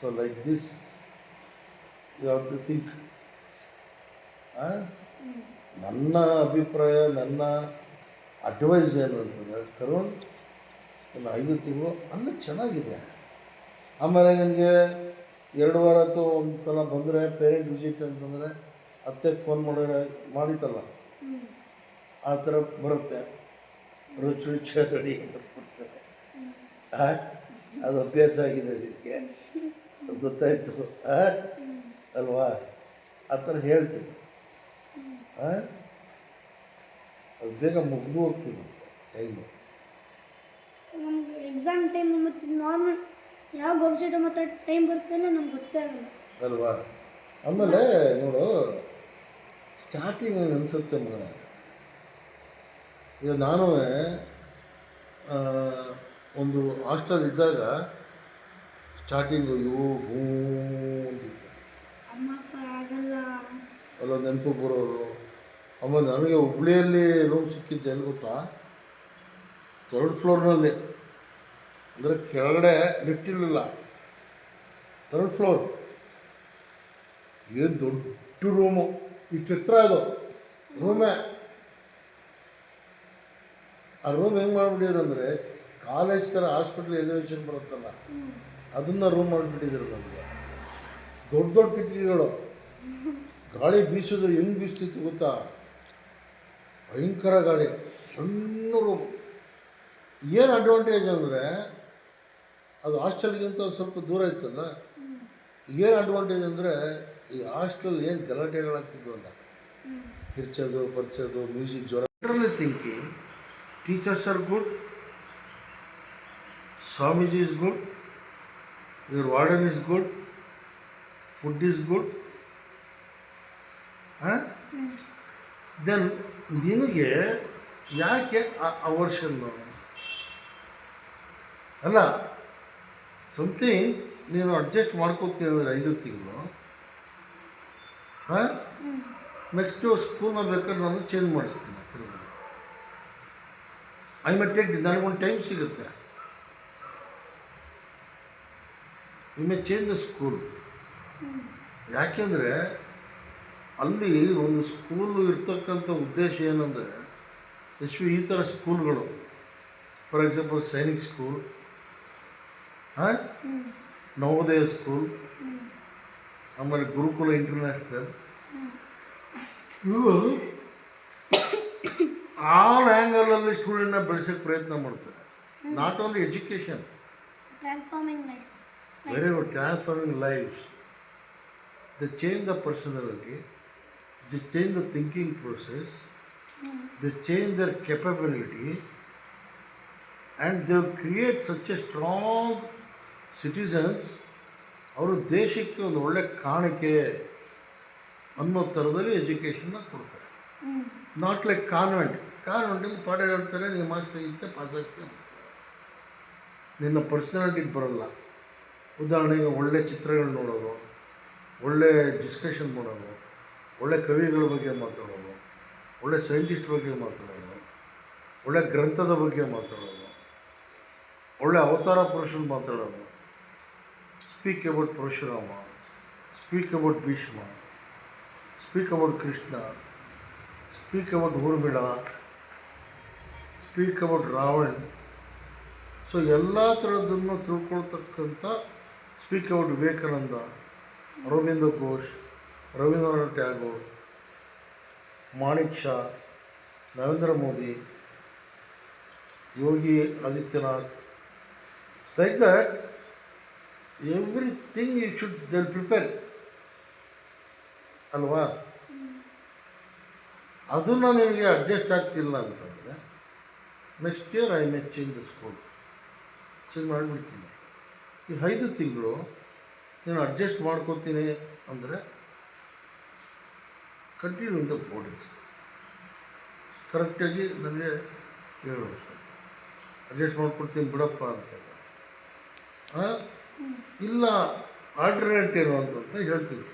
So like this you to think. ಹಾಂ ನನ್ನ ಅಭಿಪ್ರಾಯ ನನ್ನ ಅಡ್ವೈಸ್ ಏನಂತಂದರೆ ಕರುಣ್ ನನ್ನ ಐದು ತಿಂಗಳು ಅನ್ನ ಚೆನ್ನಾಗಿದೆ. ಆಮೇಲೆ ನನಗೆ ಎರಡು ವಾರ ಅಥವಾ ಒಂದು ಸಲ ಬಂದರೆ ಪೇರೆಂಟ್ ವಿಸಿಟ್ ಅಂತಂದರೆ ಅತ್ತೆಗೆ ಫೋನ್ ಮಾಡೋ ಮಾಡಿತಲ್ಲ ಆ ಥರ ಬರುತ್ತೆ. ರುಚಿ ಅಡಿ ಬರ್ಬಿಡ್ತಾರೆ ಆ? ಅದು ಅಭ್ಯಾಸ ಆಗಿದೆ ಅದಕ್ಕೆ. ಗೊತ್ತಾಯಿತು? ಅಲ್ವಾ? ಆ ಥರ ಹೇಳ್ತೀನಿ? ಅದು ಬೇಗ ಮುಗಿದು ಹೋಗ್ತೀನಿ ಟೈಮು ನಮ್ಗೆ ಎಕ್ಸಾಮ್ ಟೈಮ್ ಮತ್ತು ನಾರ್ಮಲ್ ಯಾವ ವೆಬ್ಸೈಟ್ ಮತ್ತು ಟೈಮ್ ಬರುತ್ತೆ ನಮ್ಗೆ ಗೊತ್ತೇ ಆಗಲ್ಲ. ಅಲ್ವಾ? ಆಮೇಲೆ ನೋಡು ಸ್ಟಾರ್ಟಿಂಗ್ ಅನಿಸುತ್ತೆ ಮಗನ. ಈಗ ನಾನು ಒಂದು ಹಾಸ್ಟೆಲ್ ಇದ್ದಾಗ ಸ್ಟಾರ್ಟಿಂಗು ಇವು ಹೂ ಅಂತಿದ್ದೆ ಎಲ್ಲ ನೆನಪು ಬರೋರು. ಆಮೇಲೆ ನನಗೆ ಹುಬ್ಳಿಯಲ್ಲಿ ರೂಮ್ ಸಿಕ್ಕಿದ್ದು ಏನು ಗೊತ್ತಾ? ಥರ್ಡ್ ಫ್ಲೋರ್ನಲ್ಲಿ ಅಂದರೆ ಕೆಳಗಡೆ ಲಿಫ್ಟ್ ಇರಲಿಲ್ಲ. ಥರ್ಡ್ ಫ್ಲೋರ್ ಏನು ದೊಡ್ಡ ರೂಮು ಇಷ್ಟು ಎತ್ತರ ಅದು ರೂಮೇ ಆ ರೂಮ್ ಹೆಂಗೆ ಮಾಡಿಬಿಟ್ಟಿದ್ರು ಅಂದರೆ ಕಾಲೇಜ್ ಥರ ಹಾಸ್ಪಿಟ್ಲ್ ಎಲಿವೇಶನ್ ಬರುತ್ತಲ್ಲ, ಅದನ್ನು ರೂಮ್ ಮಾಡಿಬಿಟ್ಟಿದ್ರು ನಮಗೆ. ದೊಡ್ಡ ದೊಡ್ಡ ಕಿಟಕಿಗಳು. ಗಾಳಿ ಬೀಸಿದ್ರೆ ಹೆಂಗೆ ಬೀಸ್ತಿತ್ತು ಗೊತ್ತಾ? ಭಯಂಕರ ಗಾಳಿ, ಸಣ್ಣ ರೂಮ್ ಏನು ಅಡ್ವಾಂಟೇಜ್ ಅಂದರೆ, ಅದು ಹಾಸ್ಟೆಲ್ಗಿಂತ ಸ್ವಲ್ಪ ದೂರ ಇತ್ತಲ್ಲ? ಏನು ಅಡ್ವಾಂಟೇಜ್ ಅಂದರೆ, ಈ ಹಾಸ್ಟೆಲ್ ಏನು ಗಲಾಟೆಗಳಾಗ್ತಿದ್ವಲ್ಲ ಕಿರ್ಚೋದು, ಪರ್ಚೋದು, ಮ್ಯೂಸಿಕ್ ಜ್ವರ thinking teachers are good Swamiji is good your warden is good food is good then ನಿನಗೆ ಯಾಕೆ ಅವರ್ಷನ್ ಅಲ್ಲ ಸಮಥಿಂಗ್ ನೀನು ಅಡ್ಜಸ್ಟ್ ಅಂದರೆ ಐದು ತಿಂಗಳು. ಹಾಂ ನೆಕ್ಸ್ಟು ಸ್ಕೂಲ್ನ ಬೇಕಾದ್ರೆ ನಾನು ಚೇಂಜ್ ಮಾಡಿಸ್ತೀನಿ, ತಿರುಗಿ. ಐ ಮೆ ಟೇಕ್ ನನಗೊಂದು ಟೈಮ್ ಸಿಗುತ್ತೆ. You may change the school ಯಾಕೆಂದರೆ ಅಲ್ಲಿ ಒಂದು ಸ್ಕೂಲು ಇರ್ತಕ್ಕಂಥ ಉದ್ದೇಶ ಏನಂದರೆ ಎಸ್ ಈ ಥರ ಸ್ಕೂಲ್ಗಳು ಫಾರ್ ಎಕ್ಸಾಂಪಲ್ ಸೈನಿಕ್ ಸ್ಕೂಲ್ ಹಾಂ? ನವೋದಯ ಸ್ಕೂಲ್ ಆಮೇಲೆ ಗುರುಕುಲ ಇಂಟರ್ನ್ಯಾಷನಲ್ ಇವು ಆಲ್ ಆ್ಯಂಗಲಲ್ಲಿ ಸ್ಟೂಡೆಂಟ್ನ ಬೆಳೆಸೋಕ್ಕೆ ಪ್ರಯತ್ನ ಮಾಡ್ತಾರೆ. Not only education very good transforming life the change the personality the change the thinking process the change their capability and they create such a strong citizens ಅವರು ದೇಶಕ್ಕೆ ಒಂದು ಒಳ್ಳೆ ಕಾಣಿಕೆ ಅನ್ನೋ ಥರದಲ್ಲಿ ಎಜುಕೇಷನ್ನ ಕೊಡ್ತಾರೆ. ನಾಟ್ ಲೈಕ್ ಕಾನ್ವೆಂಟ್ ಕಾನ್ವೆಂಟಲ್ಲಿ ಪಾಠ ಹೇಳ್ತಾರೆ ನೀವು ಮಾಸ್ಟರ್ ಇದ್ದೆ ಪಾಸ್ ಆಗ್ತೀವಿ ನಿನ್ನ ಪರ್ಸನಾಲಿಟಿ ಬರೋಲ್ಲ. ಉದಾಹರಣೆಗೆ ಒಳ್ಳೆ ಚಿತ್ರಗಳು ನೋಡೋದು, ಒಳ್ಳೆ ಡಿಸ್ಕಷನ್ ಮಾಡೋದು, ಒಳ್ಳೆ ಕವಿಗಳ ಬಗ್ಗೆ ಮಾತಾಡೋದು, ಒಳ್ಳೆ ಸೈಂಟಿಸ್ಟ್ ಬಗ್ಗೆ ಮಾತಾಡೋದು, ಒಳ್ಳೆ ಗ್ರಂಥದ ಬಗ್ಗೆ ಮಾತಾಡೋದು, ಒಳ್ಳೆ ಅವತಾರ ಪುರುಷನ ಮಾತಾಡೋದು. Speak about Parashurama speak about Bhishma speak about Krishna speak about Urmila speak about Ravan. So ಎಲ್ಲ ಥರದ್ದನ್ನು ತಿಳ್ಕೊಳ್ತಕ್ಕಂಥ speak out Vivekananda Aurobindo Ghosh Rabindranath Tagore Manekshaw Narendra Modi Yogi Adityanath like that everything you should they'll prepare ಅಲ್ವಾ? ಅದನ್ನು ನಿನಗೆ adjust ಆಗ್ತಿಲ್ಲ ಅಂತಂದರೆ next year I may change the school change ಮಾಡಿಬಿಡ್ತೀನಿ. ಈ ಐದು ತಿಂಗಳು ನೀನು ಅಡ್ಜಸ್ಟ್ ಮಾಡ್ಕೋತೀನಿ ಅಂದರೆ ಕಂಟಿನ್ಯೂ ಇನ್ ದ ಬೋರ್ಡಿಂಗ್ ಕರೆಕ್ಟಾಗಿ ನನಗೆ ಹೇಳೋದು ಅಡ್ಜಸ್ಟ್ ಮಾಡ್ಕೊಡ್ತೀನಿ ಬಿಡಪ್ಪ ಅಂತ ಇಲ್ಲ ಆಲ್ಟರ್ನೇಟ್ ಏನು ಅಂತಂತ ಹೇಳ್ತೀನಿ